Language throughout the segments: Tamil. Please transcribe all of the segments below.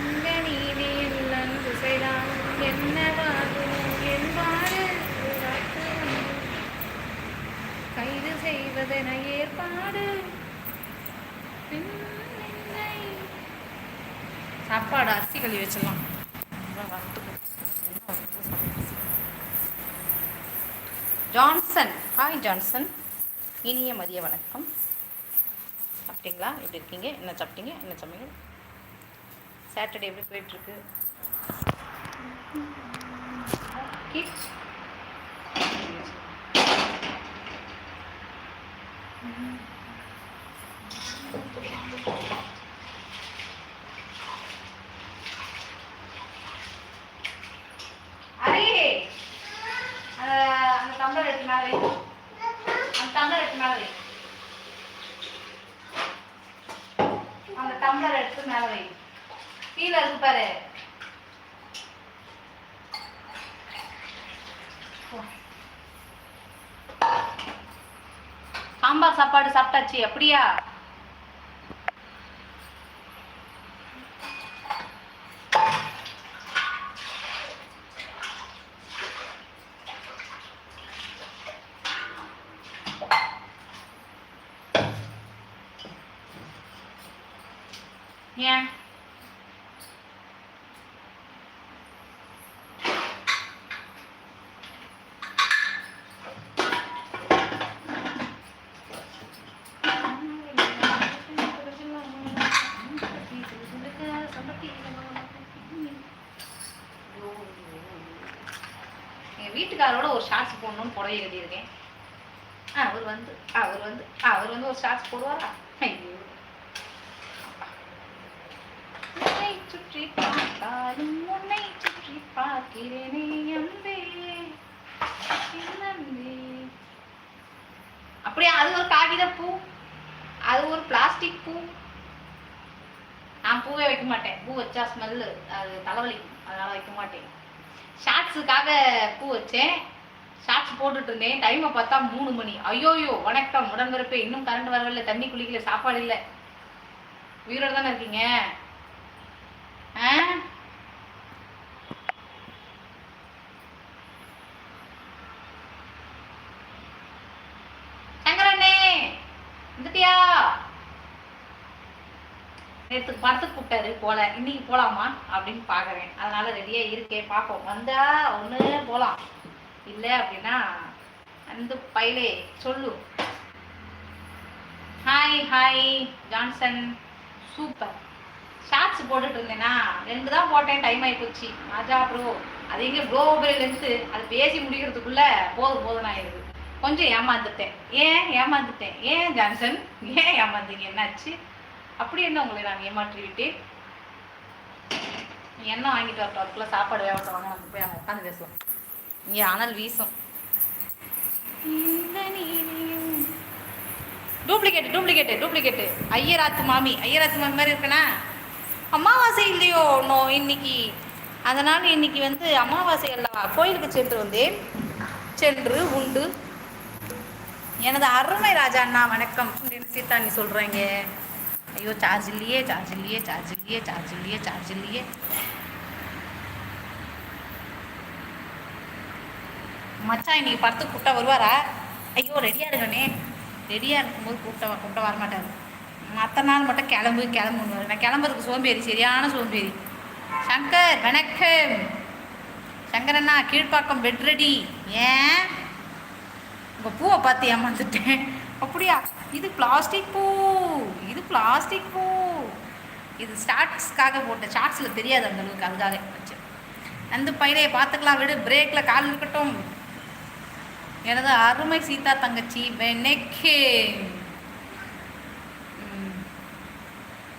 இந்த நீதியில் நன்கு செய்தால் என்னவாகும் கைது செய்வதென ஏற்பாடு சாப்பாடு அரிசி கழுவி வச்சிடலாம் ஜான்சன். Hi Johnson. இனிய மதிய வணக்கம். சாப்பிட்டீங்களா? எப்படி இருக்கீங்க? என்ன சாப்பிட்டீங்க? என்ன சமையல்? சாட்டர்டே எப்படி போயிட்டுருக்கு? இருக்கு அந்த அந்த டம்ளர் எடுத்து மேலே வை. அந்த டம்ளர் எடுத்து மேலே வை. அந்த டம்ளர் எடுத்து மேலே வை. கீழே இருக்கு பாரு. சாம்பார் சாப்பாடு சாப்பிட்டாச்சு அப்படியா? ஏன்? வீட்டுக்காரோட ஒரு ஷார்ட்ஸ் போடணும்னு புடவை எழுதியிருக்கேன். அவர் வந்து அவர் வந்து அவர் வந்து ஒரு ஷார்ட்ஸ் போடுவாரா? ஐயோ. உன்னை சுற்றி பார்த்தாலும் உன்னை சுற்றி பார்க்கிறேனே அன்பே. அப்படியே அது ஒரு காகித பூ? அது ஒரு பிளாஸ்டிக் பூ? நான் பூவே வைக்க மாட்டேன். பூ வச்சா ஸ்மெல்லு அது தலைவலிக்கும் அதனால வைக்க மாட்டேன். ஷார்ட்ஸுக்காக பூ வச்சேன் ஷார்ட்ஸ் போட்டுட்டு இருந்தேன் டைமை பார்த்தா மூணு மணி. ஐயோயோ வணக்கம். உடன்பிறப்பே. இன்னும் கரண்ட் வரவில்லை. தண்ணி குளிக்கல. சாப்பாடு இல்லை. உயிரோட தானே இருக்கீங்க? நேற்று படத்துக்கு கூப்பிட்டாரு போல இன்னைக்கு போலாமா அப்படின்னு பாக்குறேன் அதனால ரெடியாக இருக்கேன் பார்ப்போம். வந்தா ஒண்ணு போகலாம் இல்லை அப்படின்னா அந்த பையலே சொல்லு. Hi hi Johnson super shorts போட்டுட்டு இருந்தேனா ரெண்டு தான் போட்டேன் டைம் ஆகி போச்சு ராஜா ப்ரோ அது எங்கே ப்ரோ லென்த்து அது பேசி முடிக்கிறதுக்குள்ள போதும் போதும் ஆயிடுது. கொஞ்சம் ஏமாந்துட்டேன். ஏன் ஏமாந்துட்டேன்? ஏன் ஜான்சன் ஏன் ஏமாந்தீங்க? என்னாச்சு? அப்படி என்ன உங்களை நான் ஏமாற்றி விட்டேன். எண்ணெய் வாங்கிட்டு வரட்டும் அதுக்குள்ள சாப்பாடு வேகட்டும் வாங்க நம்ம போய் அங்கே உட்காந்து பேசுவோம். இங்கே அனல் வீசும். டூப்ளிகேட் டூப்ளிகேட் டூப்ளிகேட் ஐயராத்து மாமி ஐயராத்து மாமி மாதிரி இருக்கனா? அமாவாசை இல்லையோ? நோ இன்னைக்கு. அதனால் இன்னைக்கு வந்து அமாவாசை அல்லவா கோயிலுக்கு சென்று வந்தேன். சென்று உண்டு. எனது அருமை ராஜா அண்ணா வணக்கம். அப்படின்னு நீ சொல்கிறீங்க ஐயோ சார்ஜ் இல்லையே சார்ஜ் இல்லையே சார்ஜ் இல்லையே சார்ஜ் இல்லையே சார்ஜ் இல்லையே மச்சான் இன்னைக்கு படத்துக்கு கூப்பிட்டா வருவாரா? ஐயோ ரெடியாக இருக்கணே ரெடியாக இருக்கும்போது கூப்பிட்ட கூப்பிட்ட வரமாட்டார். மற்ற நாள் மட்டும் கிளம்பு கிளம்புன்னு நான் கிளம்புறதுக்கு சோம்பேறி சரியான சோம்பேறி. சங்கர் வணக்கம். சங்கரண்ணா கீழ்ப்பாக்கம் பெட் ரெடி ஏன்? உங்கள் பூவை பார்த்து ஏமாந்துட்டேன். அப்படியா? இது பிளாஸ்டிக் பூ. இது பிளாஸ்டிக் பூ. இது ஸ்டார்ட்ஸ்க்காக போட்ட ஷார்ட்ஸில் தெரியாது அந்த அளவுக்கு அதுக்காக வச்சேன் அந்த பையனை பார்த்துக்கலாம் விடு பிரேக்கில் கால் இருக்கட்டும். எனது அருமை சீதா தங்கச்சி வெனக்கே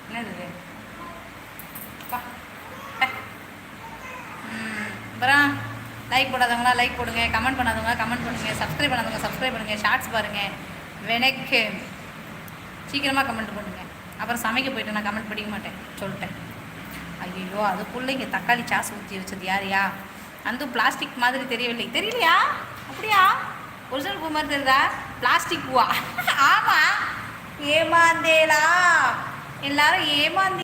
என்னது? அப்புறம் லைக் போடாதவங்களா லைக் போடுங்க. கமெண்ட் பண்ணாதவங்க கமெண்ட் பண்ணுங்கள் சப்ஸ்கிரைப் பண்ணாதவங்க சப்ஸ்கிரைப் பண்ணுங்க. ஷார்ட்ஸ் பாருங்கள் வெனக்கு சீக்கிரமாக கமெண்ட் பண்ணுங்க அப்புறம் சமைக்க போயிட்டு நான் கமெண்ட் படிக்க மாட்டேன். சொல்லிட்டேன். ஐயோ அதுக்குள்ளே இங்கே தக்காளி சாஸ் ஊற்றி வச்சது யாரையா? அந்த பிளாஸ்டிக் மாதிரி தெரியவில்லை. தெரியலையா? அப்படியா? ஒரிஜினல் பூ மாதிரி தெரியுதா? பிளாஸ்டிக் பூவா? ஆமாம் ஏமாந்தேலா. எல்லாரும் ஏமாந்தே